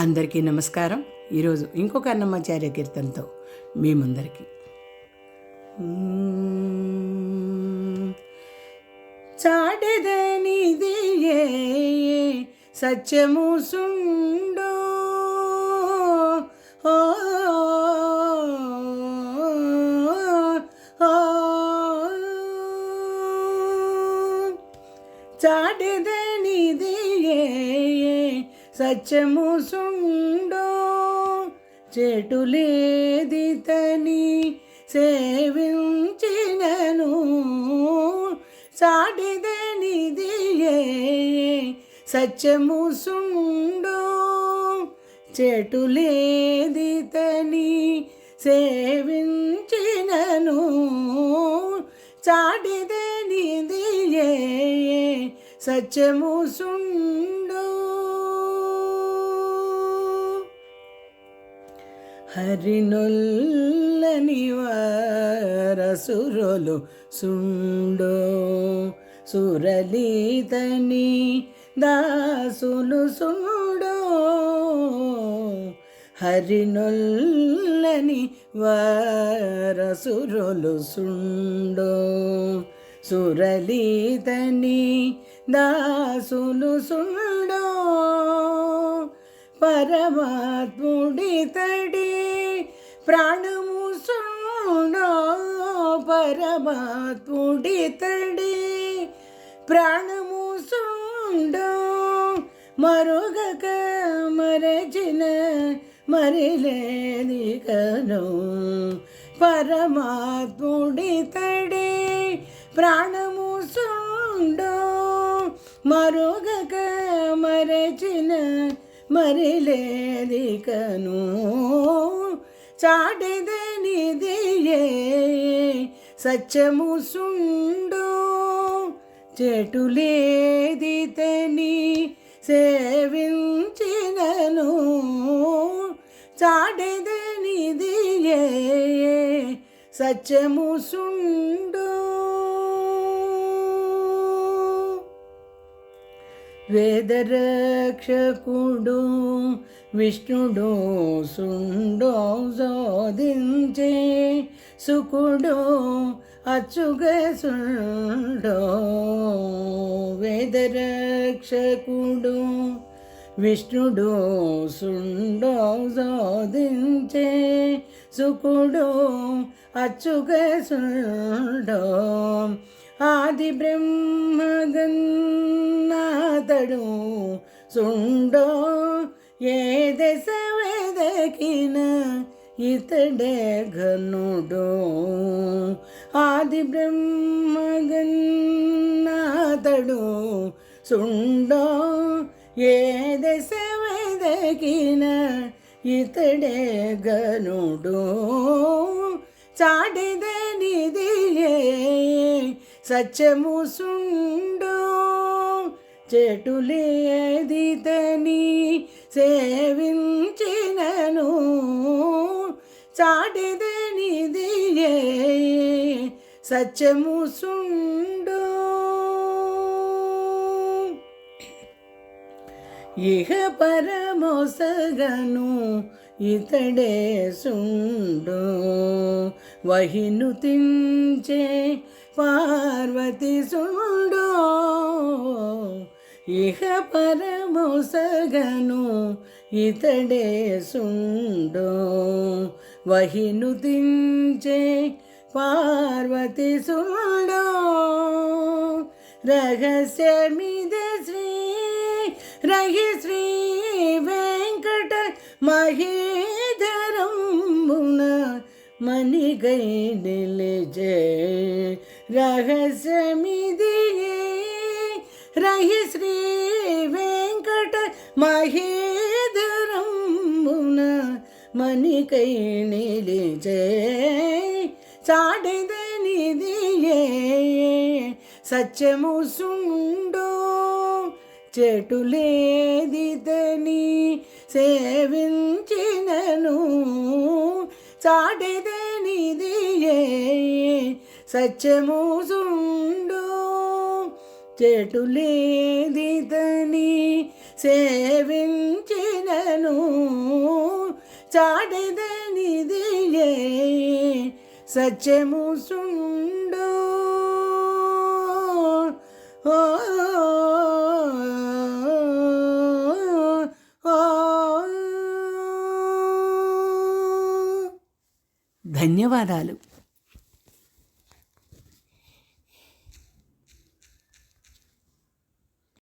అందరికీ నమస్కారం. ఈరోజు ఇంకొక అన్నమాచార్య కీర్తనతో మీ ముందరికి. చాటెదనిది ఏ సత్యము సుండో. ఓ, చాటెదనిది సత్యము సుండో చెటులేది తని సేవించినను. చాటిదనిది సత్యము సుండో చెటులేది తని సేవించినను. చాటిదనిది సత్యము సుండో హరినొల్లని వారసురులు సుండో సురలీతని దాసులు సుండో హరినొల్లని వారసురులు సుండో సురలీతని దాసులు సుండో పరమాత్ముడి తడి ప్రాణము సుండో పరమాత్ముడి తడి ప్రాణము సుండో మరుగక మరచిన మరిలేది కను పరమాత్ముడి తడి ప్రాణము సుండో మరుగక మరచిన మరిలేది కను చాటిదేనిదియే ఏ సత్యము సుండో. చెటులేది తని సేవించినను. చాటిదేనిదియే సత్యము సుండు. వేదరక్షకుడు విష్ణుడు సుండో జోదించే సుకుడు అచ్చుగ సుండో వేదరక్షకుడు విష్ణుడు సుండో జోదించే సుకుడు అచ్చుగ సుండో ఆది బ్రహ్మగన్ అతడు సుండో. ఏ దశ వెదకిన ఇతడే ఘనుడు. ఆది బ్రహ్మగన్నాథడు సుండో. ఏ దశ వెదకిన ఇతడే గనుడు చాటిదనిది ఏ సత్యము సుండు. చెటులేది తని సేవించినను. చాటిదనిది సత్యము సుండు. ఇహ పరమోసగను ఇతడే సుండు. వహిను తించే పార్వతి సుండో. ఇహ పరమోసగను ఇతడే సుండు. వహిను తించే పార్వతి సుండు. రహస్యమిదే శ్రీ రహి శ్రీ వెంకట మహేధరంబున మణిగై నిలిజే. రహస్యమిదే రహి శ్రీ వెంకట మహేధరంబున మణికై నిలిజే చాటిదనిది ఏ సత్యము సుండో చెటులేది తని సేవించినను. చాటిదనిది ఏ సత్యము సుండో చెటులేది తని సేవించినను. చాటెదనిదియే సత్యము సుండు. ఓ, ధన్యవాదాలు.